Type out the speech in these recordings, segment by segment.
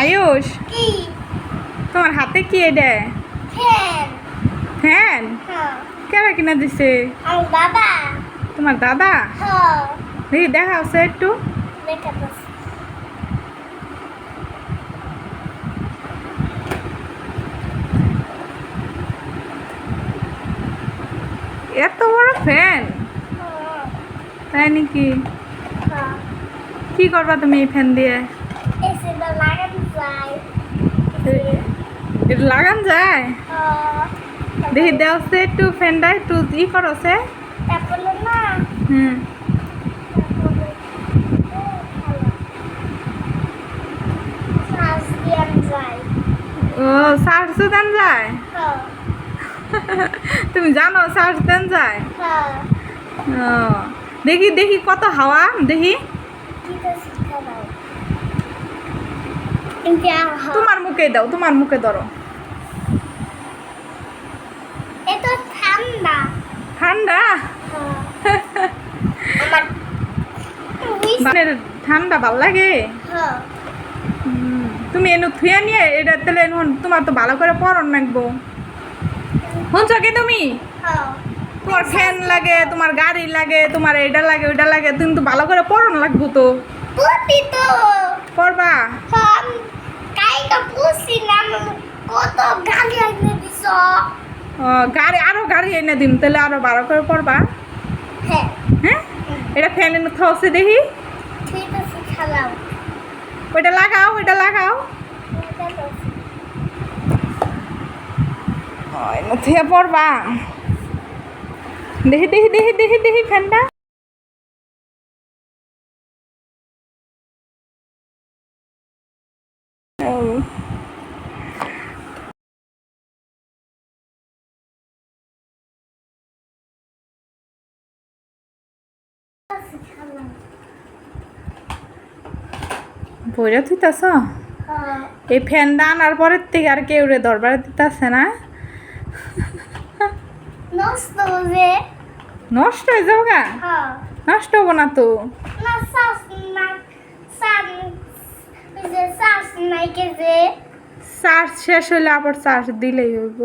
আয়ুষ? তোমার হাতে কি এটা? ফ্যান। হ্যাঁ। কেরা কিনা দিছে? তোমার দাদা? হ্যাঁ। দেখি দেখাও সে একটু। দেখা এত বড় ফ্যান? হ্যাঁ। তাই নাকি? কি করবা তুমি এই ফ্যান দিয়ে? এটা লাগান যায় দেখি দেও সে একটু ফ্যানটা একটু ই করো সে তারপরে হুম ও সার্চ দেন যায় তুমি জানো সার্চ দেন যায় দেখি দেখি কত হাওয়া দেখি ঠিক আছে খারাপ কিন্তু আর হয় তোমার মুখে দাও তোমার মুখে ধরো। ঠান্ডা। ঠান্ডা? হ্যাঁ। ঠান্ডা ভালো লাগে। হ্যাঁ। তুমি এনে থুয়ে নিয়ে এটা তাহলে তোমার তো ভালো করে পরন লাগবো। শুনছ কি তুমি? হ্যাঁ। তোমার ফ্যান লাগে তোমার গাড়ি লাগে তোমার এটা লাগে ওইটা লাগে তুমি তো ভালো করে পরন লাগবো তো। পুতি তো না কত গালি আইনে দিছ? ও, গাড়ি আরও গাড়ি এনে দিন তাহলে আরও ভালো করে পরবা হ্যাঁ। হ্যাঁ? এটা এনে দেখি। ঠিক আছে খালাও। ওইটা লাগাও ওইটা লাগাও। এনে পরবা দেখি দেখি দেখি দেখি দেখি ফ্যানটা। বইরা থুইতাছ? হ্যাঁ। এই ফ্যানটা আনার পরের থেকে আর কেউ রে দরবারে দিতেছে না? নষ্ট নষ্ট হয়ে যাব গা হ্যাঁ। নষ্ট হব না তো? চার্জ শেষ হলে আবার চার্জ দিলেই হইব।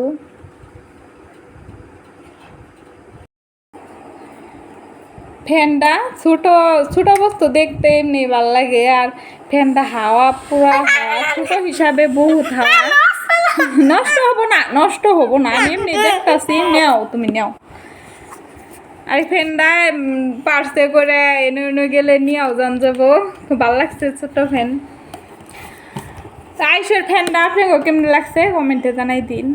ফ্যানটা ছোট ছোট বস্তু দেখতে এমনি ভালো লাগে আর ফ্যানটা হাওয়া, পুরা হাওয়া। ছোট হিসাবে বহুত হাওয়া। নষ্ট হব না, নষ্ট হব না। আমি এমনি দেখতাছি, নেও, তুমি নেও। আর ফ্যানটা পার্সে করে এনে এনে গেলে নিয়েও যান যাব। ভালো লাগছে ছোট ফ্যান। আইসের ফ্যানটা আপনাকে কেমন লাগছে? কমেন্টে জানাই দিন।